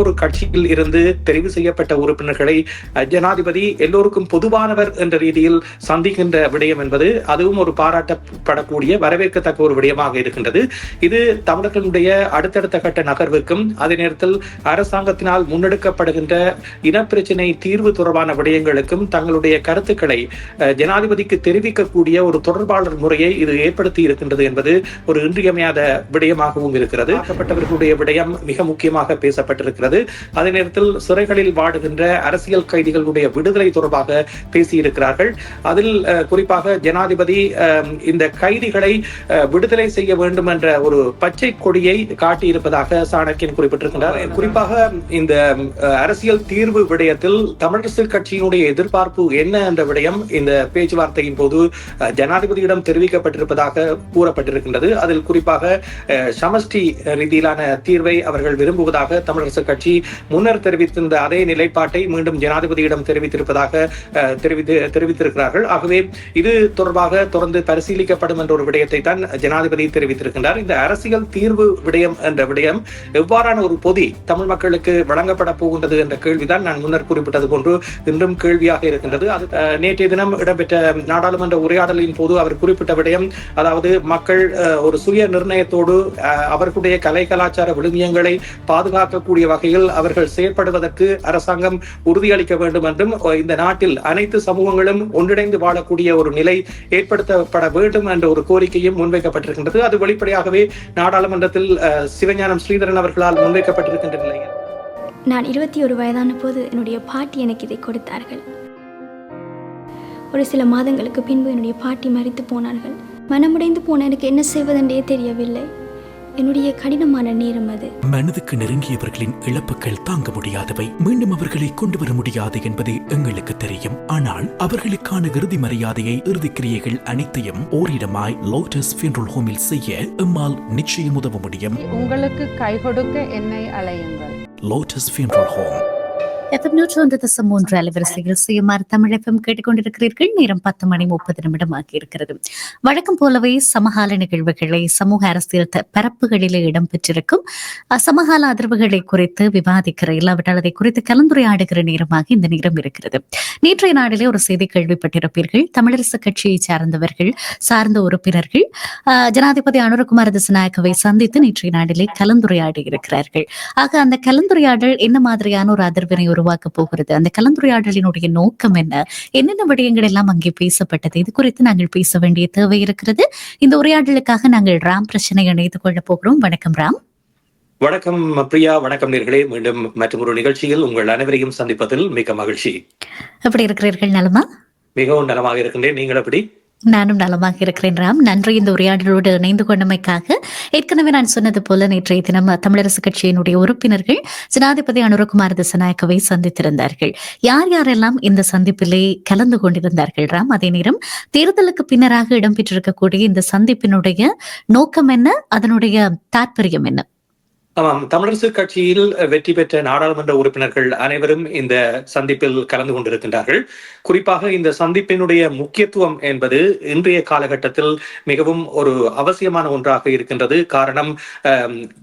ஒரு கட்சியில் இருந்து தெரிவு செய்யப்பட்ட உறுப்பினர்களை ஜனாதிபதி எல்லோருக்கும் பொதுவானவர் என்ற ரீதியில் சந்திக்கின்ற விடயம் என்பது அதுவும் ஒரு பாராட்டப்படக்கூடிய வரவேற்கத்தக்க ஒரு விடயமாக இருக்கின்றது. இது தமிழர்களுடைய அடுத்தடுத்த கட்ட நகர்வுக்கும் அதே நேரத்தில் அரசாங்கத்தினால் முன்னெடுக்கப்படுகின்ற இனப்பிரச்சினை தீர்வு தொடர்பான விடயங்களுக்கும் தங்களுடைய கருத்துக்களை ஜனாதிபதிக்கு தெரிவிக்கக்கூடிய ஒரு தொடர்பாளர் முறையை இது ஏற்படுத்தி இருக்கின்றது என்பது ஒரு இன்றியமையாத விடயமாகவும் இருக்கிறது. ஆக்கப்பட்டவர்களுடைய விடயம் மிக முக்கியமாக பேசப்பட்டிருக்கிறது. இருக்கிறது. அதே நேரத்தில் சிறைகளில் வாடுகின்ற அரசியல் கைதிகளுடைய விடுதலை தொடர்பாக பேசியிருக்கிறார்கள். அதில் குறிப்பாக ஜனாதிபதி இந்த கைதிகளை விடுதலை செய்ய வேண்டும் என்ற ஒரு பச்சை கொடியை காட்டியிருப்பதாக சாணக்கியன் குறிப்பிட்டிருக்கிறார் குறிப்பாக இந்த அரசியல் தீர்வு விடயத்தில் தமிழரசு கட்சியினுடைய எதிர்பார்ப்பு என்ன என்ற விடயம் இந்த பேச்சுவார்த்தையின் போது ஜனாதிபதியிடம் தெரிவிக்கப்பட்டிருப்பதாக கூறப்பட்டிருக்கின்றது. அதில் குறிப்பாக சமஷ்டி ரீதியிலான தீர்வை அவர்கள் விரும்புவதாக தமிழரசு கட்சி முன்னர் தெரிவித்திருந்த அதே நிலைப்பாட்டை மீண்டும் ஜனாதிபதியிடம் தெரிவித்திருப்பதாக தெரிவித்து தெரிவித்திருக்கிறார்கள். ஆகவே இது தொடர்பாக தொடர்ந்து பரிசீலிக்கப்படும் என்ற ஒரு விடயத்தை தான் ஜனாதிபதி தெரிவித்திருக்கின்றார். இந்த அரசியல் தீர்வு விடயம் என்ற விடயம் எவ்வாறான ஒரு பொதி தமிழ் மக்களுக்கு வழங்கப்பட போகின்றது என்ற கேள்விதான் நான் முன்னர் குறிப்பிட்டது போன்று இன்றும் கேள்வியாக இருக்கின்றது. அது நேற்றைய தினம் இடம்பெற்ற நாடாளுமன்ற உரையாடலின் போது அவர் குறிப்பிட்ட விடயம் அதாவது மக்கள் ஒரு சுய நிர்ணயத்தோடு அவர்களுடைய கலை கலாச்சார விழுமியங்களை பாதுகாக்கக்கூடிய வகையில் அவர்கள் செயற்படுவதற்கு அரசாங்கம் உறுதியளிக்க வேண்டும் என்றும் இந்த நாட்டில் அனைத்து சமூகங்களும் ஒன்றிணைந்து வாழக்கூடிய ஒரு நிலை ஏற்படுத்தப்பட வேண்டும் என்ற ஒரு கோரிக்கையும் முன்வைக்கப்பட்டிருக்கின்றது. அது வெளிப்படையாகவே நாடாளுமன்றத்தில் சிவஞானம் ஸ்ரீதரன் அவர்களால் முன்வைக்கப்பட்டிருக்கின்ற நிலையில். நான் இருபத்தி ஒரு வயதான போது என்னுடைய பாட்டி எனக்கு இதை கொடுத்தார்கள். ஒரு சில மாதங்களுக்கு பின்பு என்னுடைய பாட்டி மறித்து போனார்கள். மனமுடைந்து போன எனக்கு என்ன செய்வதென்றே தெரியவில்லை. என்னுடைய கடினமான நேரம் அது. மனதுக்கு நெருங்கியவர்களின் இழப்புகள் தாங்க முடியாதவை. மீண்டும் அவர்களை கொண்டு வர முடியாது என்பது எங்களுக்கு தெரியும். ஆனால் அவர்களுக்கான இறுதி மரியாதையை இறுதிக் கிரியைகள் அனைத்தையும் ஓரிடமாய் லோட்டஸ் ஃபியூனரல் ஹோமில் செய்ய எம்மால் நிச்சயம் உதவ முடியும். உங்களுக்கு கை கொடுக்க என்னை அழையுங்கள். லோட்டஸ் ஃபியூனரல் ஹோம் எஃப்எம் நூற்று ஒன்று தசம் மூன்று அலைவரிசையில் சுயமார் தமிழ் எஃப்எம் கேட்டுக்கொண்டிருக்கிறீர்கள். நேரம் பத்து மணி முப்பது நிமிடம் ஆகியிருக்கிறது வழக்கம் போலவே சமகால நிகழ்வுகளை சமூக அரசியல் பரப்புகளிலே இடம்பெற்றிருக்கும். சமகால அதிர்வுகளை குறித்து விவாதிக்கிற இல்லாவிட்டால் அதை குறித்து கலந்துரையாடுகிற நேரமாக இந்த நேரம் இருக்கிறது. நேற்றைய நாளிலே ஒரு செய்தி கேள்விப்பட்டிருப்பீர்கள். தமிழரசு கட்சியை சார்ந்தவர்கள் சார்ந்த உறுப்பினர்கள் ஜனாதிபதி அனுரகுமார திசநாயக்கவை சந்தித்து நேற்றைய நாளிலே கலந்துரையாடி இருக்கிறார்கள். ஆக அந்த கலந்துரையாடல் என்ன மாதிரியான ஒரு அதிர்வினை ஒரு உருவாக்க போகிறது. அந்த கலந்துரையாடலினுடைய நோக்கம் என்ன? என்னென்ன விடயங்கள் எல்லாம் அங்கே பேசப்பட்டது? இது குறித்து நாங்கள் பேச வேண்டிய தேவை இருக்கிறது. இந்த உரையாடலுக்காக நாங்கள் ராம் பிரச்சனை இணைத்துக் கொள்ளப் போகிறோம். வணக்கம் ராம். வணக்கம் பிரியா. வணக்கம் நேர்களே. மீண்டும் மற்றும் ஒரு நிகழ்ச்சியில் உங்கள் அனைவரையும் சந்திப்பதில் மிக மகிழ்ச்சி. எப்படி இருக்கிறீர்கள் நலமா? மிகவும் நலமாக இருக்கின்றேன். நீங்கள் எப்படி? நானும் நலமாக இருக்கிறேன் ராம். நன்றி. இந்த உரையாடலோடு இணைந்து கொண்டமைக்காக ஏற்கனவே நான் சொன்னது போல நேற்றைய தினம் தமிழரசு கட்சியினுடைய உறுப்பினர்கள் ஜனாதிபதி அனுரகுமார் திசநாயக்கவை சந்தித்திருந்தார்கள். யார் யாரெல்லாம் இந்த சந்திப்பிலே கலந்து கொண்டிருந்தார்கள் ராம்? அதே நேரம் தேர்தலுக்கு பின்னராக இடம்பெற்றிருக்கக்கூடிய இந்த சந்திப்பினுடைய நோக்கம் என்ன? அதனுடைய தாற்பயம் என்ன? ஆமாம். தமிழரசு கட்சியில் வெற்றி பெற்ற நாடாளுமன்ற உறுப்பினர்கள் அனைவரும் இந்த சந்திப்பில் கலந்து கொண்டிருக்கின்றார்கள். குறிப்பாக இந்த சந்திப்பினுடைய முக்கியத்துவம் என்பது இன்றைய காலகட்டத்தில் மிகவும் ஒரு அவசியமான ஒன்றாக இருக்கின்றது. காரணம்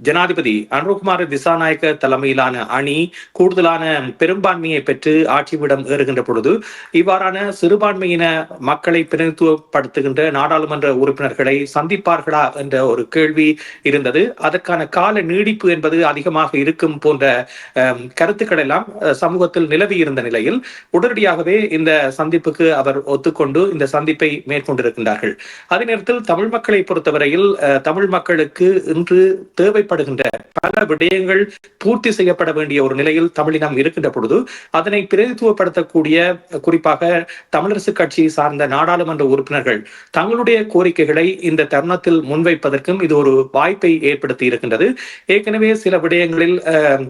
ஜனாதிபதி அனுகுமார திசாநாயக்க தலைமையிலான அணி கூடுதலான பெரும்பான்மையை பெற்று ஆட்சிவிடம் ஏறுகின்ற பொழுது இவ்வாறான சிறுபான்மையின மக்களை பிரதிநிதித்துவப்படுத்துகின்ற நாடாளுமன்ற உறுப்பினர்களை சந்திப்பார்களா என்ற ஒரு கேள்வி இருந்தது. அதற்கான கால நீடிப்பு என்பது அதிகமாக இருக்கும் போன்ற கருத்துக்கள் எல்லாம் சமூகத்தில் நிலவி இருந்த நிலையில் உடனடியாகவே இந்த சந்திப்புக்கு அவர் ஒத்துக்கொண்டு இந்த சந்திப்பை மேற்கொண்டிருக்கின்றார்கள். அதே நேரத்தில் தமிழ் மக்களை பொறுத்தவரையில் தமிழ் மக்களுக்கு இன்று தேவைப்படுகின்ற பல விடயங்கள் பூர்த்தி செய்யப்பட வேண்டிய ஒரு நிலையில் தமிழினம் இருக்கின்ற பொழுது அதனை பிரதித்துவப்படுத்தக்கூடிய குறிப்பாக தமிழரசு கட்சி சார்ந்த நாடாளுமன்ற உறுப்பினர்கள் தங்களுடைய கோரிக்கைகளை இந்த தருணத்தில் முன்வைப்பதற்கும் இது ஒரு வாய்ப்பை ஏற்படுத்தி இருக்கின்றது. ஏற்கனவே சில விடயங்களில்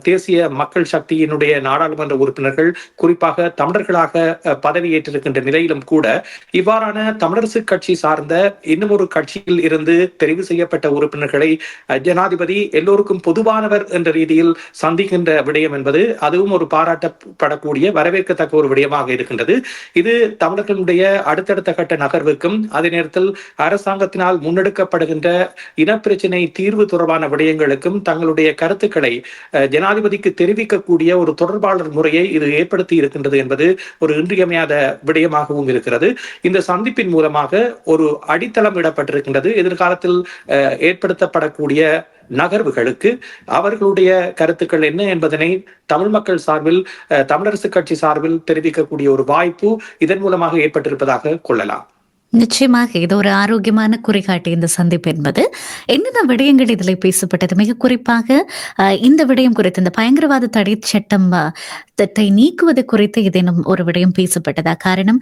தேசிய மக்கள் சக்தியினுடைய நாடாளுமன்ற உறுப்பினர்கள் குறிப்பாக தமிழர்களாக பதவியேற்றிருக்கின்ற நிலையிலும் கூட இவ்வாறான தமிழரசு கட்சி சார்ந்த இன்னும் ஒரு கட்சியில் இருந்து தெரிவு செய்யப்பட்ட உறுப்பினர்களை ஜனாதிபதி எல்லோருக்கும் பொதுவாக பொதுவானவர் என்ற ரீதியில் சந்திக்கின்ற விடயம் என்பது அதுவும் ஒரு பாராட்டப்படக்கூடிய வரவேற்கத்தக்க ஒரு விடயமாக இருக்கின்றது. இது தமிழர்களுடைய அடுத்தடுத்த கட்ட நகர்வுக்கும் அதே நேரத்தில் அரசாங்கத்தினால் முன்னெடுக்கப்படுகின்ற இனப்பிரச்சினை தீர்வு தொடர்பான விடயங்களுக்கும் தங்களுடைய கருத்துக்களை அஹ், ஜனாதிபதிக்கு தெரிவிக்கக்கூடிய ஒரு தொடர்பாளர் முறையை இது ஏற்படுத்தி இருக்கின்றது என்பது ஒரு இன்றியமையாத விடயமாகவும் இருக்கிறது. இந்த சந்திப்பின் மூலமாக ஒரு அடித்தளம் இடப்பட்டிருக்கின்றது. எதிர்காலத்தில் ஏற்படுத்தப்படக்கூடிய நகர்வுகளுக்கு அவர்களுடைய கருத்துக்கள் என்ன என்பதனை தமிழ் மக்கள் சார்பில் தமிழரசு கட்சி சார்பில் தெரிவிக்கக்கூடிய ஒரு வாய்ப்பு இதன் மூலமாக ஏற்பட்டிருப்பதாக கொள்ளலாம். நிச்சயமாக இது ஒரு ஆரோக்கியமான குறிகாட்டி இந்த சந்திப்பு என்பது. என்னென்ன விடயங்கள் இதில் பேசப்பட்டது? மிக குறிப்பாக இந்த விடயம் குறித்து இந்த பயங்கரவாத தடை சட்டம் நீக்குவது குறித்து இதனும் ஒரு விடயம் பேசப்பட்டதா? காரணம்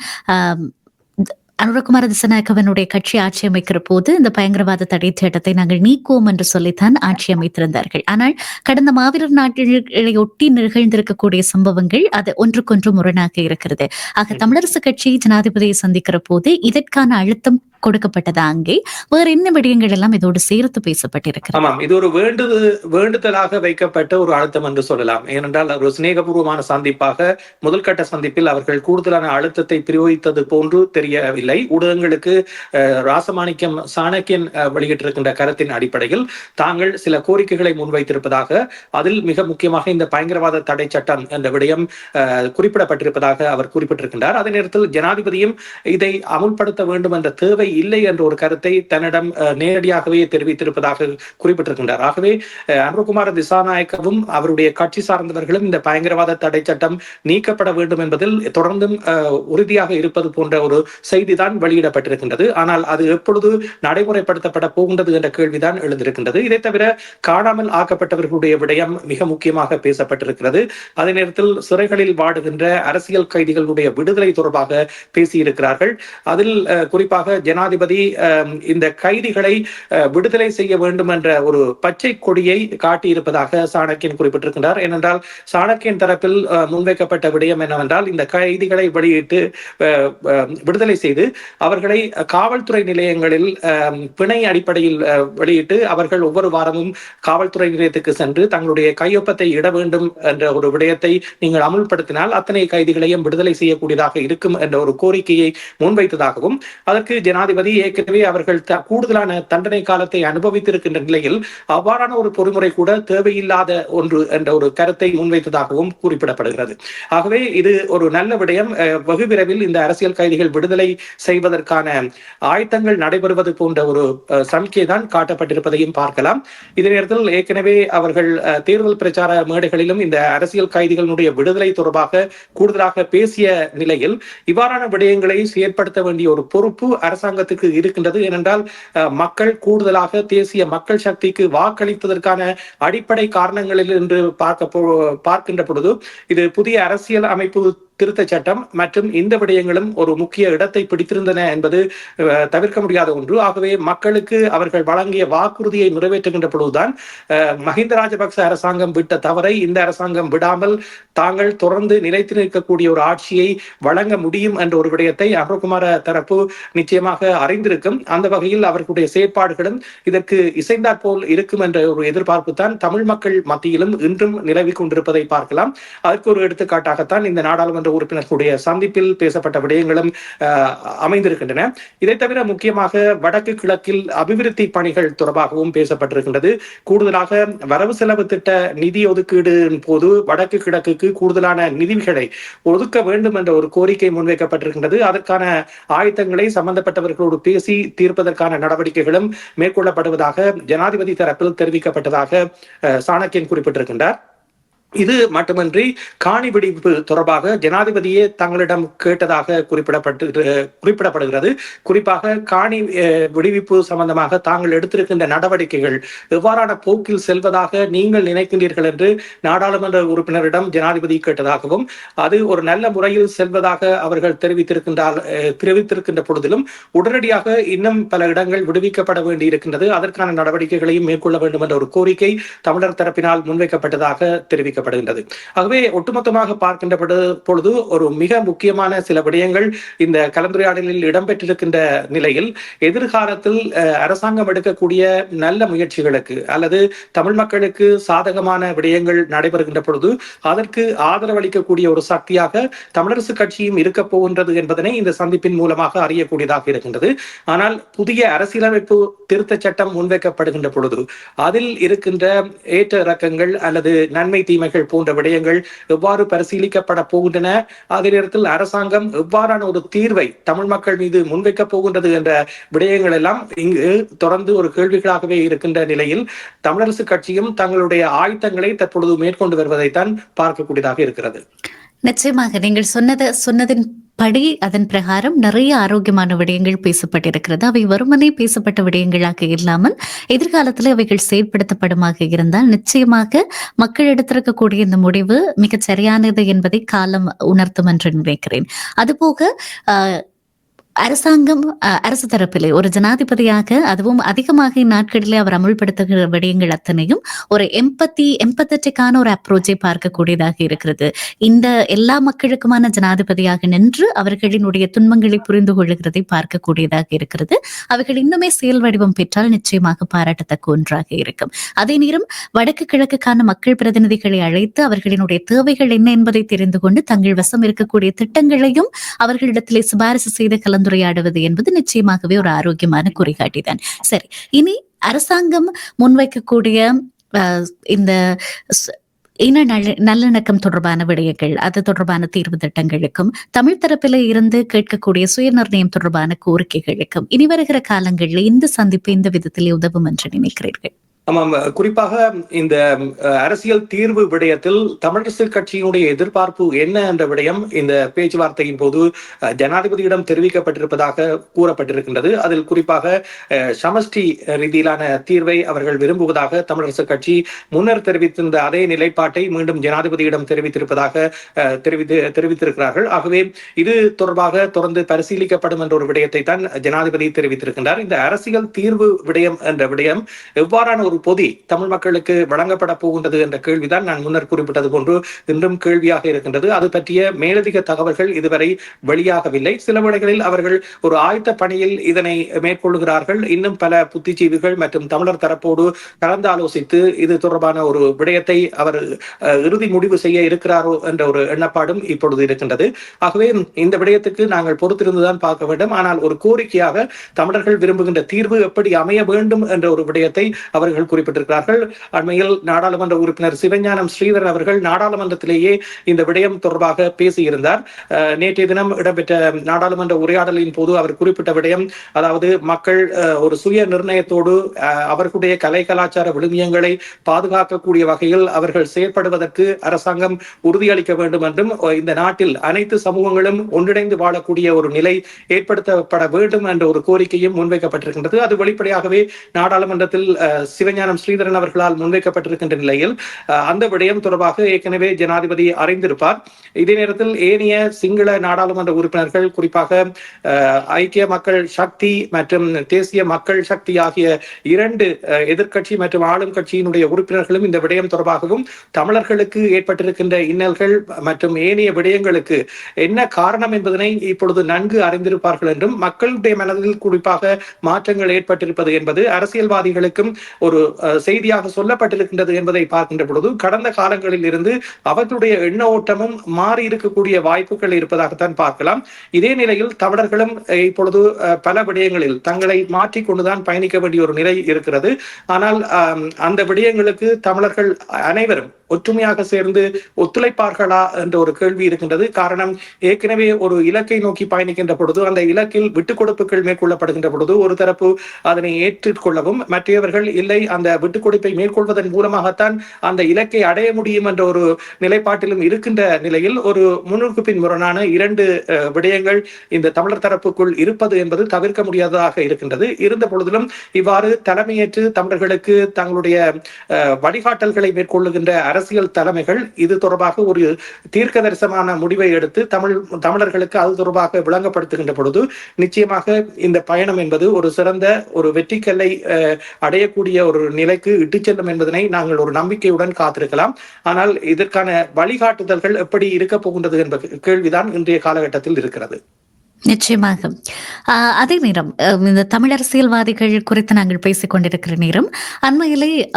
அனுரகுமார திசநாயக்கவனுடைய கட்சி ஆட்சி அமைக்கிற போது இந்த பயங்கரவாத தடை சட்டத்தை நாங்கள் நீக்குவோம் என்று சொல்லித்தான் ஆட்சி அமைத்திருந்தார்கள். ஆனால் கடந்த மாவீரர் நாட்டினை ஒட்டி நிகழ்ந்திருக்கக்கூடிய சம்பவங்கள் அது ஒன்றுக்கொன்று முரணாக இருக்கிறது. ஆக தமிழரசு கட்சி ஜனாதிபதியை சந்திக்கிற போது இதற்கான அழுத்தம் கொடுக்கப்பட்டதா அங்கே? வேற என்ன விடயங்கள் எல்லாம் இதோடு சேர்த்து பேசப்பட்டிருக்கு ஆமாம் இது ஒரு வேண்டுது வேண்டுதலாக வைக்கப்பட்ட ஒரு அழுத்தம் என்று சொல்லலாம். ஏனென்றால் ஒரு சிநேகபூர்வமான சந்திப்பாக முதல் கட்ட சந்திப்பில் அவர்கள் கூடுதலான அழுத்தத்தை பிரயோகித்தது போன்று தெரியவில்லை. ஊடகங்களுக்கு ராசமாணிக்கம் சாணக்கியன் வெளியிட்டிருக்கின்ற கருத்தின் அடிப்படையில் தாங்கள் சில கோரிக்கைகளை முன்வைத்திருப்பதாக அதில் மிக முக்கியமாக இந்த பயங்கரவாத தடை சட்டம் என்ற விடயம் குறிப்பிடப்பட்டிருப்பதாக அவர் குறிப்பிட்டிருக்கின்றார். அதே நேரத்தில் ஜனாதிபதியும் இதை அமுல்படுத்த வேண்டும் என்ற தேவை இல்லை என்ற ஒரு கருத்தை தன்னிடம் நேரடியாகவே தெரிவித்திருப்பதாக குறிப்பிட்டிருக்கின்றார். ஆகவே அஹ், திசாநாயக்கவும் அவருடைய கட்சி சார்ந்தவர்களும் இந்த பயங்கரவாத தடை சட்டம் நீக்கப்பட வேண்டும் என்பதில் தொடர்ந்தும் உறுதியாக இருப்பது போன்ற ஒரு செய்தி தான் வெளியிடப்பட்டிருக்கின்றது. ஆனால் அது எப்பொழுது நடைமுறைப்படுத்தப்பட போகின்றது என்ற கேள்விதான் எழுந்திருக்கின்றது. இதை தவிர காணாமல் ஆக்கப்பட்டவர்களுடைய விடயம் மிக முக்கியமாக பேசப்பட்டிருக்கிறது. அதே நேரத்தில் சிறைகளில் வாடுகின்ற அரசியல் கைதிகளுடைய விடுதலை தொடர்பாக பேசியிருக்கிறார்கள். அதில் அஹ், குறிப்பாக ஜனாதிபதி அஹ், இந்த கைதிகளை அஹ், விடுதலை செய்ய வேண்டும் என்ற ஒரு பச்சை கொடியை காட்டியிருப்பதாக சாணக்கியன் குறிப்பிட்டிருக்கின்றார். ஏனென்றால் சாணக்கியன் தரப்பில் அஹ், முன்வைக்கப்பட்ட விடயம் என்னவென்றால் இந்த கைதிகளை வெளியிட்டு அஹ், விடுதலை செய்து அவர்களை காவல்துறை நிலையங்களில் பிணை அடிப்படையில் வெளியிட்டு அவர்கள் ஒவ்வொரு வாரமும் காவல்துறை நிலையத்துக்கு சென்று தங்களுடைய கையொப்பத்தை இட வேண்டும் என்ற ஒரு விடயத்தை நீங்கள் அமுல்படுத்தினால் அத்தனை கைதிகளையும் விடுதலை செய்யக்கூடியதாக இருக்கும் என்ற ஒரு கோரிக்கையை முன்வைத்ததாகவும் அதற்கு ஜனாதிபதி ஏற்கனவே அவர்கள் த- கூடுதலான தண்டனை காலத்தை அனுபவித்திருக்கின்ற நிலையில் அவ்வாறான ஒரு பொறிமுறை கூட தேவையில்லாத ஒன்று என்ற ஒரு கருத்தை முன்வைத்ததாகவும் குறிப்பிடப்படுகிறது. ஆகவே இது ஒரு நல்ல விடயம். அஹ், வெகு விரைவில் இந்த அரசியல் கைதிகள் விடுதலை செய்வதற்கான ஆயத்தங்கள் நடைபெறுவது போன்ற ஒரு சமிக்கை தான் காட்டப்பட்டிருப்பதையும் பார்க்கலாம். இதே நேரத்தில் ஏற்கனவே அவர்கள் தேர்தல் பிரச்சார மேடைகளிலும் இந்த அரசியல் கைதிகளுடைய விடுதலை தொடர்பாக கூடுதலாக பேசிய நிலையில் இவ்வாறான விடயங்களை செயற்படுத்த வேண்டிய ஒரு பொறுப்பு அரசாங்கத்துக்கு இருக்கின்றது. ஏனென்றால் அஹ், மக்கள் கூடுதலாக தேசிய மக்கள் சக்திக்கு வாக்களித்ததற்கான அடிப்படை காரணங்களில் என்று பார்க்க போ- பார்க்கின்ற பொழுது இது புதிய அரசியல் அமைப்பு திருத்த சட்டம் மற்றும் இந்த விடயங்களும் ஒரு முக்கிய இடத்தை பிடித்திருந்தன என்பது தவிர்க்க முடியாத ஒன்று. ஆகவே மக்களுக்கு அவர்கள் வழங்கிய வாக்குறுதியை நிறைவேற்றுகின்ற பொழுதுதான் மஹிந்த ராஜபக்ச அரசாங்கம் விட்ட தவறை இந்த அரசாங்கம் விடாமல் தாங்கள் தொடர்ந்து நிலைத்து நிற்கக்கூடிய ஒரு ஆட்சியை வழங்க முடியும் என்ற ஒரு விடயத்தை அருண்குமார தரப்பு நிச்சயமாக அறிந்திருக்கும். அந்த வகையில் அவர்களுடைய செயற்பாடுகளும் இதற்கு இசைந்தாற் போல் இருக்கும் என்ற ஒரு எதிர்பார்ப்பு தான் தமிழ் மக்கள் மத்தியிலும் இன்றும் நிலவி கொண்டிருப்பதை பார்க்கலாம். அதற்கு ஒரு எடுத்துக்காட்டாகத்தான் இந்த நாடாளுமன்ற உறுப்பினர்களுடைய சந்திப்பில் பேசப்பட்ட விடயங்களும் அமைந்திருக்கின்றன. இதை தவிர முக்கியமாக வடக்கு கிழக்கில் அபிவிருத்தி பணிகள் தொடர்பாகவும் பேசப்பட்டிருக்கின்றது. கூடுதலாக வரவு செலவு திட்ட நிதி ஒதுக்கீடு போது வடக்கு கிழக்குக்கு கூடுதலான நிதிகளை ஒதுக்க வேண்டும் என்ற ஒரு கோரிக்கை முன்வைக்கப்பட்டிருக்கின்றது. அதற்கான ஆயத்தங்களை சம்பந்தப்பட்டவர்களோடு பேசி தீர்ப்பதற்கான நடவடிக்கைகளும் மேற்கொள்ளப்படுவதாக ஜனாதிபதி தரப்பில் தெரிவிக்கப்பட்டதாக சாணக்கியன் குறிப்பிட்டிருக்கின்றார். இது மட்டுமின்றி காணி வெடிப்பு தொடர்பாக ஜனாதிபதியே தங்களிடம் கேட்டதாக குறிப்பிடப்பட்டு குறிப்பிடப்படுகிறது. குறிப்பாக காணி அஹ், விடுவிப்பு சம்பந்தமாக தாங்கள் எடுத்திருக்கின்ற நடவடிக்கைகள் எவ்வாறான போக்கில் செல்வதாக நீங்கள் நினைக்கின்றீர்கள் என்று நாடாளுமன்ற உறுப்பினரிடம் ஜனாதிபதி கேட்டதாகவும் அது ஒரு நல்ல முறையில் செல்வதாக அவர்கள் தெரிவித்திருக்கின்றால் தெரிவித்திருக்கின்ற பொழுதிலும் உடனடியாக இன்னும் பல இடங்கள் விடுவிக்கப்பட வேண்டியிருக்கின்றது. அதற்கான நடவடிக்கைகளையும் மேற்கொள்ள வேண்டும் என்ற ஒரு கோரிக்கை தமிழர் தரப்பினால் முன்வைக்கப்பட்டதாக தெரிவிக்கிறது வைக்கப்படுகின்றது ஆகவே ஒட்டுமொத்தமாக பார்க்கின்ற பொழுது- ஒரு மிக முக்கியமான சில விடயங்கள் இந்த கலந்துரையாடலில் இடம்பெற்றிருக்கின்ற நிலையில் எதிர்காலத்தில் அரசாங்கம் எடுக்கக்கூடிய நல்ல முயற்சிகளுக்கு அல்லது தமிழ் மக்களுக்கு சாதகமான விடயங்கள் நடைபெறுகின்ற பொழுது அதற்கு ஆதரவளிக்கக்கூடிய ஒரு சக்தியாக தமிழரசு கட்சியும் இருக்க போகின்றது என்பதனை இந்த சந்திப்பின் மூலமாக அறியக்கூடியதாக இருக்கின்றது. ஆனால் புதிய அரசியலமைப்பு திருத்த சட்டம் முன்வைக்கப்படுகின்ற பொழுது அதில் இருக்கின்ற ஏற்ற இறக்கங்கள் அல்லது நன்மை தீமை தீமைகள் போன்ற விடயங்கள் எவ்வாறு பரிசீலிக்கப்பட போகின்றன? அதே நேரத்தில் அரசாங்கம் எவ்வாறான ஒரு தீர்வை தமிழ் மக்கள் மீது முன்வைக்கப் போகின்றது என்ற விடயங்கள் எல்லாம் இங்கு தொடர்ந்து ஒரு கேள்விகளாகவே இருக்கின்ற நிலையில் தமிழரசு கட்சியும் தங்களுடைய ஆயுத்தங்களை தற்பொழுது மேற்கொண்டு வருவதைத்தான் பார்க்கக்கூடியதாக இருக்கிறது. நிச்சயமாக நீங்கள் சொன்னது சொன்னதின் படி அதன் பிரகாரம் நிறைய ஆரோக்கியமான விடயங்கள் பேசப்பட்டிருக்கிறது. அவை வருமனே பேசப்பட்ட விடயங்களாக இல்லாமல் எதிர்காலத்தில் அவைகள் செயற்படுத்தப்படுமாக இருந்தால் நிச்சயமாக மக்கள் எடுத்திருக்கக்கூடிய இந்த முடிவு மிகச் சரியானது என்பதை காலம் உணர்த்தும் என்று நினைக்கிறேன். அதுபோக ஆஹ், அரசாங்கம் அரசு தரப்பிலே ஒரு ஜனாதிபதியாக அதுவும் அதிகமாக இந்நாட்களிலே அவர் அமுல்படுத்துகிற விடயங்கள் அத்தனையும் ஒரு எம்பத்தி எம்பத்தட்டிக்கான ஒரு அப்ரோச்சை பார்க்கக்கூடியதாக இருக்கிறது. இந்த எல்லா மக்களுக்குமான ஜனாதிபதியாக நின்று அவர்களினுடைய துன்பங்களை புரிந்து கொள்ளுகிறதை பார்க்கக்கூடியதாக இருக்கிறது. அவர்கள் இன்னுமே செயல் வடிவம் பெற்றால் நிச்சயமாக பாராட்டத்தக்க ஒன்றாக இருக்கும். அதே நேரம் வடக்கு கிழக்குக்கான மக்கள் பிரதிநிதிகளை அழைத்து அவர்களினுடைய தேவைகள் என்ன என்பதை தெரிந்து கொண்டு தங்கள் வசம் இருக்கக்கூடிய திட்டங்களையும் அவர்களிடத்திலே சிபாரிசு செய்து கலந்து கலந்துரையாடுவது என்பது நிச்சயமாகவே ஒரு ஆரோக்கியமான குறிகாட்டிதான் சரி இனி அரசாங்கம் முன்வைக்கக்கூடிய இந்த இன நல்ல நல்லிணக்கம் தொடர்பான விடயங்கள் அது தொடர்பான தீர்வு திட்டங்களுக்கும் தமிழ் தரப்பில இருந்து கேட்கக்கூடிய சுயநிர்ணயம் தொடர்பான கோரிக்கைகளுக்கும் இனி வருகிற காலங்களில் இந்த சந்திப்பு இந்த விதத்திலே உதவும் என்று நினைக்கிறீர்கள்? ஆமாம் குறிப்பாக இந்த அரசியல் தீர்வு விடயத்தில் தமிழரசு கட்சியினுடைய எதிர்பார்ப்பு என்ன என்ற விடயம் இந்த பேச்சுவார்த்தையின் போது ஜனாதிபதியிடம் தெரிவிக்கப்பட்டிருப்பதாக கூறப்பட்டிருக்கின்றது. அதில் குறிப்பாக சமஷ்டி ரீதியிலான தீர்வை அவர்கள் விரும்புவதாக தமிழரசு கட்சி முன்னர் தெரிவித்திருந்த அதே நிலைப்பாட்டை மீண்டும் ஜனாதிபதியிடம் தெரிவித்திருப்பதாக தெரிவித்து தெரிவித்திருக்கிறார்கள். ஆகவே இது தொடர்பாக தொடர்ந்து பரிசீலிக்கப்படும் என்ற ஒரு விடயத்தை தான் ஜனாதிபதி தெரிவித்திருக்கின்றார். இந்த அரசியல் தீர்வு விடயம் என்ற விடயம் எவ்வாறான ஒரு பொதி தமிழ் மக்களுக்கு வழங்கப்பட போகின்றது என்ற கேள்விதான் நான் முன்னர் குறிப்பிட்டது போன்று இன்றும் கேள்வியாக இருக்கின்றது. அது பற்றிய மேலதிக தகவல்கள் இதுவரை வெளியாகவில்லை. சில வேளைகளில் அவர்கள் ஒரு ஆயத்த பணியில் இதனை மேற்கொள்கிறார்கள். இன்னும் பல புத்திஜீவிகள் மற்றும் தமிழர் தரப்போடு கலந்தாலோசித்து இது தொடர்பான ஒரு விடயத்தை அவர் இறுதி முடிவு செய்ய இருக்கிறாரோ என்ற ஒரு எண்ணப்பாடும் இப்பொழுது இருக்கின்றது. ஆகவே இந்த விடயத்துக்கு நாங்கள் பொறுத்திருந்துதான் பார்க்க வேண்டும். ஆனால் ஒரு கோரிக்கையாக தமிழர்கள் விரும்புகின்ற தீர்வு எப்படி அமைய வேண்டும் என்ற ஒரு விடயத்தை அவர்கள் அவர்கள் குறிப்பிட்டிருக்கிறார்கள். அண்மையில் நாடாளுமன்ற உறுப்பினர் சிவஞானம் ஸ்ரீதரன் அவர்கள் நாடாளுமன்றத்திலேயே இந்த விடயம் தொடர்பாக பேசியிருந்தார். நேற்றைய தினம் இடம்பெற்ற நாடாளுமன்ற உரையாடலின் போது அவர் குறிப்பிட்ட விடயம் அதாவது மக்கள் ஒரு சுய நிர்ணயத்தோடு அவர்களுடைய கலை கலாச்சார விழுமியங்களை பாதுகாக்கக்கூடிய வகையில் அவர்கள் செயற்படுவதற்கு அரசாங்கம் உறுதியளிக்க வேண்டும் என்றும் இந்த நாட்டில் அனைத்து சமூகங்களும் ஒன்றிணைந்து வாழக்கூடிய ஒரு நிலை ஏற்படுத்தப்பட வேண்டும் என்ற ஒரு கோரிக்கையும் முன்வைக்கப்பட்டிருக்கின்றது. அது வெளிப்படையாகவே நாடாளுமன்றத்தில் சிவ சிவஞானம் ஸ்ரீதரன் அவர்களால் முன்வைக்கப்பட்டிருக்கின்ற நிலையில் அந்த விடயம் தொடர்பாக ஏற்கனவே ஜனாதிபதி அறிந்திருப்பார். இதே நேரத்தில் ஏனைய சிங்கள நாடாளுமன்ற உறுப்பினர்கள் குறிப்பாக ஐக்கிய மக்கள் சக்தி மற்றும் தேசிய மக்கள் சக்தி ஆகிய இரண்டு எதிர்கட்சி மற்றும் ஆளும் கட்சியினுடைய உறுப்பினர்களும் இந்த விடயம் தொடர்பாகவும் தமிழர்களுக்கு ஏற்பட்டிருக்கின்ற இன்னல்கள் மற்றும் ஏனைய விடயங்களுக்கு என்ன காரணம் என்பதனை இப்பொழுது நன்கு அறிந்திருப்பார்கள் என்றும் மக்களுடைய மனதில் குறிப்பாக மாற்றங்கள் ஏற்பட்டிருப்பது என்பது அரசியல்வாதிகளுக்கும் ஒரு ஒரு செய்தியாக சொல்லப்பட்டிருக்கின்றது என்பதை பார்க்கின்ற பொழுது கடந்த காலங்களில் இருந்து அவர்களுடைய எண்ண ஓட்டமும் மாறி இருக்கக்கூடிய வாய்ப்புகள் இருப்பதாகத்தான் பார்க்கலாம். இதே நிலையில் தமிழர்களும் இப்பொழுது பல விடயங்களில் தங்களை மாற்றிக்கொண்டுதான் பயணிக்க வேண்டிய ஒரு நிலை இருக்கிறது. ஆனால் அந்த விடயங்களுக்கு தமிழர்கள் அனைவரும் ஒற்றுமையாக சேர்ந்து ஒத்துழைப்பார்களா என்ற ஒரு கேள்வி இருக்கின்றது. காரணம் ஏற்கனவே ஒரு இலக்கை நோக்கி பயணிக்கின்ற பொழுது அந்த இலக்கில் விட்டுக் கொடுப்புகள் மேற்கொள்ளப்படுகின்ற பொழுது ஒரு தரப்பு அதனை ஏற்றுக்கொள்ளவும் மற்றவர்கள் இல்லை அந்த விட்டுக் கொடுப்பை மேற்கொள்வதன் மூலமாகத்தான் அந்த இலக்கை அடைய முடியும் என்ற ஒரு நிலைப்பாட்டிலும் இருக்கின்ற நிலையில் ஒரு முன்னுக்கு பின் முரணான இரண்டு விடயங்கள் இந்த தமிழர் தரப்புக்குள் இருப்பது என்பது தவிர்க்க முடியாததாக இருக்கின்றது. இருந்த பொழுதிலும் இவ்வாறு தலைமையேற்று தமிழர்களுக்கு தங்களுடைய வழிகாட்டல்களை மேற்கொள்ளுகின்ற அரசியல் தலைமைகள் இது தொடர்பாக ஒரு தீர்க்க தரிசனமான முடிவை எடுத்து தமிழ் தமிழர்களுக்கு அது தொடர்பாக விளங்கப்படுத்துகின்ற பொழுது நிச்சயமாக இந்த பயணம் என்பது ஒரு சிறந்த ஒரு வெற்றிக்கல்லை அஹ், அடையக்கூடிய ஒரு ஒரு நிலைக்கு இட்டுச் செல்லும் என்பதனை நாங்கள் ஒரு நம்பிக்கையுடன் காத்திருக்கலாம். ஆனால் இதற்கான வழிகாட்டுதல்கள் எப்படி இருக்க போகின்றது என்ற கேள்விதான் இன்றைய காலகட்டத்தில் இருக்கிறது. நிச்சயமாக. ஆஹ் அதே நேரம் இந்த தமிழ் அரசியல்வாதிகள் குறித்து நாங்கள் பேசிக் கொண்டிருக்கிற நேரம் அண்மையிலே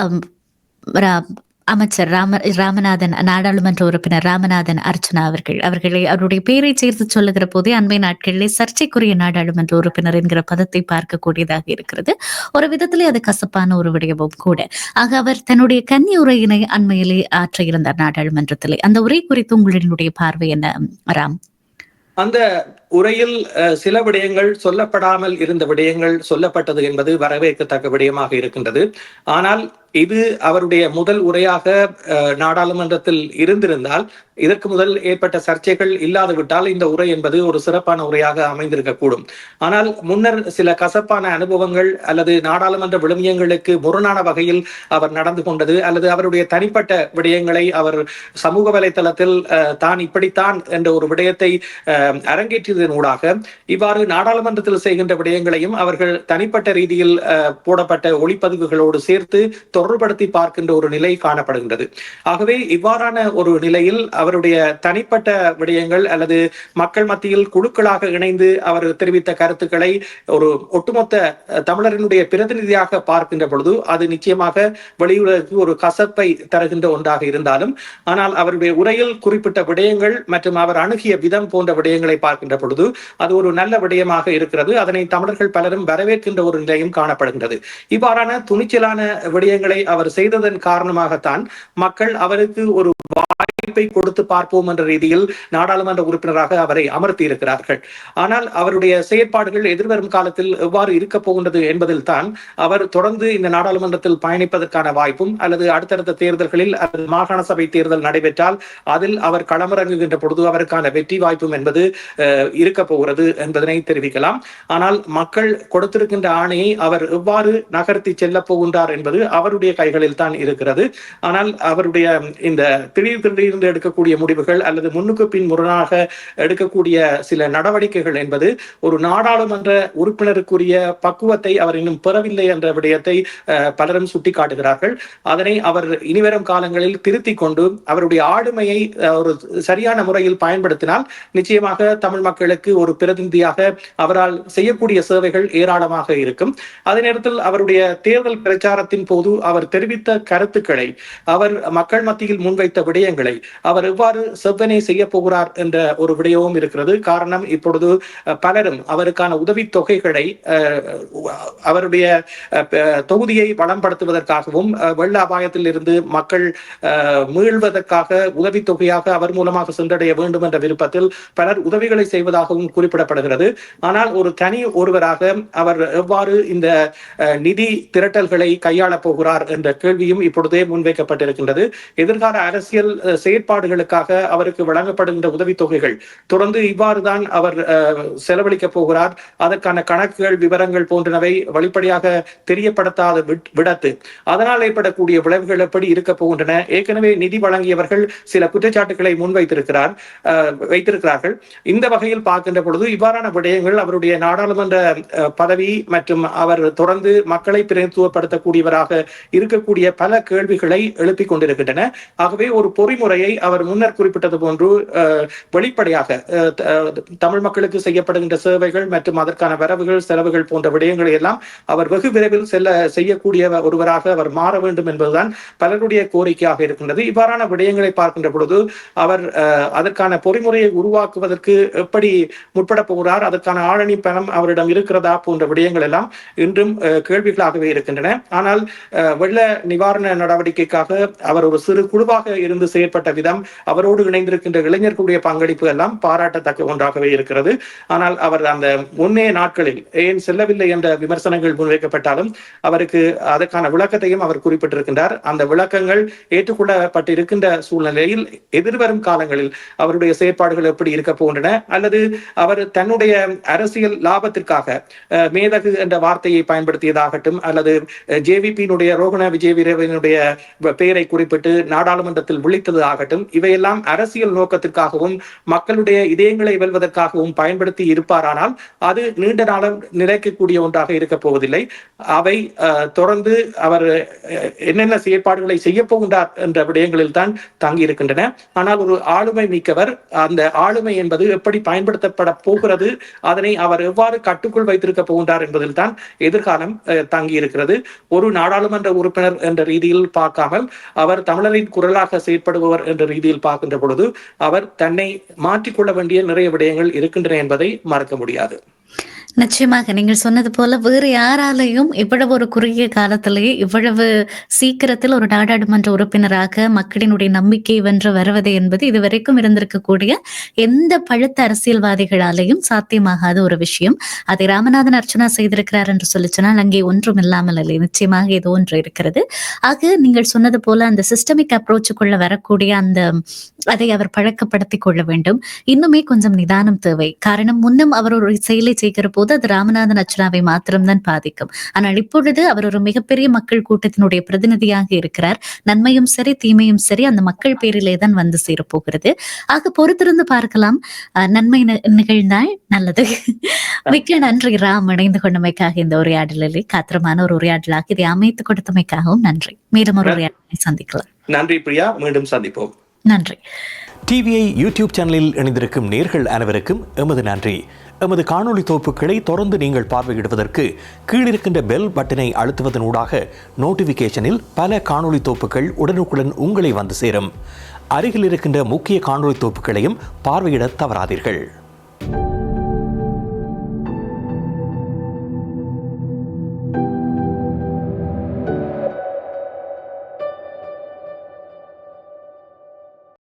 அமைச்சர் ராம ராமநாதன் நாடாளுமன்ற உறுப்பினர் ராமநாதன் அர்ச்சனா அவர்கள். அவர்களை அவருடைய பெயரை சேர்த்து சொல்லுகிற போதே அண்மை நாட்களிலே சர்ச்சைக்குரிய நாடாளுமன்ற உறுப்பினர் என்கிற பதத்தை பார்க்கக்கூடியதாக இருக்கிறது. ஒரு விதத்திலே அது கசப்பான ஒரு விடயமும் கூட. ஆக அவர் தன்னுடைய கன்னி உரையினை அண்மையிலே ஆற்ற இருந்தார் நாடாளுமன்றத்திலே. அந்த உரை குறித்து உங்களுடைய பார்வை என்ன ராம்? அந்த உரையில் அஹ், சில விடயங்கள் சொல்லப்படாமல் இருந்த விடயங்கள் சொல்லப்பட்டது என்பது வரவேற்கத்தக்க விடயமாக இருக்கின்றது. ஆனால் இது அவருடைய முதல் உரையாக நாடாளுமன்றத்தில் இருந்திருந்தால் இதற்கு முதல் ஏற்பட்ட சர்ச்சைகள் இல்லாது விட்டால் இந்த உரை என்பது ஒரு சிறப்பான உரையாக அமைந்திருக்கக்கூடும். ஆனால் முன்னர் சில கசப்பான அனுபவங்கள் அல்லது நாடாளுமன்ற விழுமியங்களுக்கு முரணான வகையில் அவர் நடந்து கொண்டது அல்லது அவருடைய தனிப்பட்ட விடயங்களை அவர் சமூக வலைதளத்தில் அஹ், தான் இப்படித்தான் என்ற ஒரு விடயத்தை அஹ், அரங்கேற்றியதன் ஊடாக இவ்வாறு நாடாளுமன்றத்தில் செய்கின்ற விடயங்களையும் அவர்கள் தனிப்பட்ட ரீதியில் அஹ், போடப்பட்ட ஒளிப்பதிவுகளோடு சேர்த்து தொடர்படுத்தி பார்க்கின்ற ஒரு நிலை காணப்படுகின்றது. ஆகவே இவ்வாறான ஒரு நிலையில் அவருடைய தனிப்பட்ட விடயங்கள் அல்லது மக்கள் மத்தியில் குழுக்களாக இணைந்து அவர் தெரிவித்த கருத்துக்களை ஒரு ஒட்டுமொத்த தமிழரினுடைய பிரதிநிதியாக பார்க்கின்ற பொழுது அது நிச்சயமாக வெளியுலகுக்கு ஒரு கசப்பை தருகின்ற ஒன்றாக இருந்தாலும் ஆனால் அவருடைய உரையில் குறிப்பிட்ட விடயங்கள் மற்றும் அவர் அணுகிய விதம் போன்ற விடயங்களை பார்க்கின்ற பொழுது அது ஒரு நல்ல விடயமாக இருக்கிறது. அதனை தமிழர்கள் பலரும் வரவேற்கின்ற ஒரு நிலையும் காணப்படுகின்றது. இவ்வாறான துணிச்சலான விடயங்களை அவர் செய்ததன் காரணமாகத்தான் மக்கள் அவருக்கு ஒரு வாய்ப்பை கொடுத்து பார்ப்போம் என்ற ரீதியில் நாடாளுமன்ற உறுப்பினராக அவரை அமர்த்தி இருக்கிறார்கள் ஆனால் அவருடைய செயற்பாடுகள் எதிர்வரும் காலத்தில் எவ்வாறு இருக்க போகின்றது என்பதில் தான் அவர் தொடர்ந்து இந்த நாடாளுமன்றத்தில் பயணிப்பதற்கான வாய்ப்பும் அல்லது அடுத்தடுத்த தேர்தல்களில் அல்லது மாகாண சபை தேர்தல் நடைபெற்றால் அதில் அவர் களமிறங்குகின்ற பொழுது அவருக்கான வெற்றி வாய்ப்பும் என்பது அஹ், இருக்க போகிறது என்பதனை தெரிவிக்கலாம். ஆனால் மக்கள் கொடுத்திருக்கின்ற ஆணையை அவர் எவ்வாறு நகர்த்தி செல்ல போகின்றார் என்பது அவருடைய கைகளில் தான் இருக்கிறது. ஆனால் அவருடைய இந்த திடீர் திடீர் திடீர்ந்து எடுக்கக்கூடிய முடிவுகள் அல்லது முன்னுக்கு பின் முரணாக எடுக்கக்கூடிய சில நடவடிக்கைகள் என்பது ஒரு நாடாளுமன்ற உறுப்பினருக்குரிய பக்குவத்தை அவர் இன்னும் பெறவில்லை என்ற விடயத்தை பலரும் சுட்டிக்காட்டுகிறார்கள். அதனை அவர் இனிவரும் காலங்களில் திருத்திக் கொண்டு அவருடைய ஆளுமையை ஒரு சரியான முறையில் பயன்படுத்தினால் நிச்சயமாக தமிழ் மக்களுக்கு ஒரு பிரதிநிதியாக அவரால் செய்யக்கூடிய சேவைகள் ஏராளமாக இருக்கும். அதே நேரத்தில் அவருடைய தேர்தல் பிரச்சாரத்தின் போது அவர் தெரிவித்த கருத்துக்களை அவர் மக்கள் மத்தியில் முன்வைத்த விடயங்களை அவர் எவ்வாறு செவ்வனை செய்ய போகிறார் என்ற ஒரு விடயமும் இருக்கிறது. காரணம் இப்பொழுது பலரும் அவருக்கான உதவி தொகைகளை அவருடைய தொகுதியை வளம்படுத்துவதற்காகவும் வெள்ள அபாயத்தில் இருந்து மக்கள் மீள்வதற்காக உதவித் தொகையாக அவர் மூலமாக சென்றடைய வேண்டும் என்ற விருப்பத்தில் பலர் உதவிகளை செய்வதாகவும் குறிப்பிடப்படுகிறது. ஆனால் ஒரு தனி ஒருவராக அவர் எவ்வாறு இந்த நிதி திரட்டல்களை கையாளப் போகிறார் என்ற கேள்வியும் இப்பொழுதே முன்வைக்கப்பட்டிருக்கின்றது. எதிர்கால அரசியல் அஹ், செயற்பாடுகளுக்காக அவருக்கு வழங்கப்படுகின்ற உதவித் தொகைகள் தொடர்ந்து இவ்வாறுதான் அவர் அஹ், செலவழிக்கப் போகிறார். அதற்கான கணக்குகள் விவரங்கள் போன்றனவை வெளிப்படையாக தெரியப்படுத்தாத விடத்து. அதனால் ஏற்படக்கூடிய விளைவுகள் எப்படி இருக்க போகின்றன? ஏற்கனவே நிதி வழங்கியவர்கள் சில குற்றச்சாட்டுகளை முன்வைத்திருக்கிறார் வைத்திருக்கிறார்கள். இந்த வகையில் பார்க்கின்ற பொழுது இவ்வாறான விடயங்கள் அவருடைய நாடாளுமன்ற பதவி மற்றும் அவர் தொடர்ந்து மக்களை பிரதிநிதித்துவப்படுத்தக்கூடியவராக இருக்கக்கூடிய பல கேள்விகளை எழுப்பிக் கொண்டிருக்கின்றன. ஆகவே ஒரு பொறிமுறையை அவர் முன்னர் குறிப்பிட்டது போன்று வெளிப்படையாக தமிழ் மக்களுக்கு செய்யப்படுகின்ற சேவைகள் மற்றும் அதற்கான வரவுகள் செலவுகள் போன்ற விடயங்களை எல்லாம் அவர் வெகு விரைவில் செல்ல செய்யக்கூடிய ஒருவராக அவர் மாற வேண்டும் என்பதுதான் பலருடைய கோரிக்கையாக இருக்கின்றது. இவ்வாறான விடயங்களை பார்க்கின்ற பொழுது அவர் அதற்கான பொறிமுறையை உருவாக்குவதற்கு எப்படி முற்பட போகிறார் அதற்கான ஆழனி பணம் அவரிடம் இருக்கிறதா போன்ற விடயங்கள் எல்லாம் இன்றும் கேள்விகளாகவே இருக்கின்றன. ஆனால் வெள்ள நிவாரண நடவடிக்கைக்காக அவர் ஒரு சிறு குழுவாக இருந்து செயற்பட்ட விதம் அவரோடு இணைந்திருக்கின்ற இளைஞர்களுடைய பங்களிப்பு எல்லாம் பாராட்டத்தக்க ஒன்றாகவே இருக்கிறது. ஆனால் அவர் அந்த முன்னே நாட்களில் ஏன் செல்லவில்லை என்ற விமர்சனங்கள் முன்வைக்கப்பட்டாலும் அவருக்கு அதற்கான விளக்கத்தையும் அவர் குறிப்பிட்டிருக்கின்றார். அந்த விளக்கங்கள் ஏற்றுக்கொள்ளப்பட்டிருக்கின்ற சூழ்நிலையில் எதிர்வரும் காலங்களில் அவருடைய செயற்பாடுகள் எப்படி இருக்க போகின்றன அல்லது அவர் தன்னுடைய அரசியல் லாபத்திற்காக மேதகு என்ற வார்த்தையை பயன்படுத்தியதாகட்டும் அல்லது ஜேவிபியினுடைய ரோகண விஜய் வீரவனுடைய பெயரை குறிப்பிட்டு நாடாளுமன்றத்தில் விழித்தது ஆகட்டும் இவையெல்லாம் அரசியல் நோக்கத்திற்காகவும் மக்களுடைய இதயங்களை வெல்வதற்காகவும் பயன்படுத்தி இருப்பாரானால் அது நீண்ட நாளம் நிலைக்கக்கூடிய ஒன்றாக இருக்க போவதில்லை. அவை தொடர்ந்து அவர் என்னென்ன செயற்பாடுகளை செய்ய போகின்றார் என்ற விடயங்களில் தான் தங்கி இருக்கின்றன ஆனால் ஒரு ஆளுமை மிக்கவர் அந்த ஆளுமை என்பது எப்படி பயன்படுத்தப்பட போகிறது அதனை அவர் எவ்வாறு கட்டுக்குள் வைத்திருக்க போகின்றார் என்பதில் தான் எதிர்காலம் அஹ், தங்கி இருக்கிறது ஒரு நாடாளுமன்ற உறுப்பினர் என்ற ரீதியில் பார்க்காமல் அவர் தமிழரின் குரலாக செயற்படுபவர் என்ற ரீதியில் பார்க்கின்ற பொழுது அவர் தன்னை மாற்றிக்கொள்ள வேண்டிய நிறைய விடயங்கள் இருக்கின்றன என்பதை மறக்க முடியாது. நிச்சயமாக நீங்கள் சொன்னது போல வேறு யாராலையும் இவ்வளவு ஒரு குறுகிய காலத்திலேயே இவ்வளவு சீக்கிரத்தில் ஒரு நாடாளுமன்ற உறுப்பினராக மக்களினுடைய நம்பிக்கை வென்று வருவது என்பது இதுவரைக்கும் இருந்திருக்கக்கூடிய எந்த பழுத்த அரசியல்வாதிகளாலேயும் சாத்தியமாகாத ஒரு விஷயம். அதை ராமநாதன் அர்ச்சனா செய்திருக்கிறார் என்று சொல்லி சொன்னால் அங்கே ஒன்றும் இல்லாமல் இல்லை. நிச்சயமாக ஏதோ ஒன்று இருக்கிறது. ஆக நீங்கள் சொன்னது போல அந்த சிஸ்டமிக் அப்ரோச்சுக்குள்ள வரக்கூடிய அந்த அதை அவர் பழக்கப்படுத்திக் கொள்ள வேண்டும். இன்னுமே கொஞ்சம் நிதானம் தேவை. காரணம் முன்னும் அவர் ஒரு செயலை செய்கிற போது அது ராமநாதன் அர்ச்சனாவை மாத்திரம்தான் பாதிக்கும். ஆனால் இப்பொழுது அவர் ஒரு மிகப்பெரிய மக்கள் கூட்டத்தினுடைய பிரதிநிதியாக இருக்கிறார். நன்மையும் சரி தீமையும் சரி அந்த மக்கள் பேரிலே தான் வந்து சேரப்போகிறது. ஆக பொறுத்திருந்து பார்க்கலாம். நன்மை நிகழ்ந்தால் நல்லது. மிக்க நன்றி ராம் இணைந்து கொண்டமைக்காக இந்த உரையாடலில். காத்திரமான ஒரு உரையாடலாக இதை அமைத்து கொடுத்தமைக்காகவும் நன்றி. மேலும் ஒரு உரையாடலை சந்திக்கலாம். நன்றி பிரியா. மீண்டும் சந்திப்போம். நன்றி. டிவிஐ யூடியூப் சேனலில் இணைந்திருக்கும் நேர்கள் அனைவருக்கும் எமது நன்றி. எமது காணொலி தொகுப்புகளை தொடர்ந்து நீங்கள் பார்வையிடுவதற்கு கீழிருக்கின்ற பெல் பட்டனை அழுத்துவதன் ஊடாக நோட்டிஃபிகேஷனில் பல காணொளி தொகுப்புகள் உடனுக்குடன் உங்களை வந்து சேரும். அருகில் இருக்கின்ற முக்கிய காணொளி தொகுப்புகளையும் பார்வையிட தவறாதீர்கள்.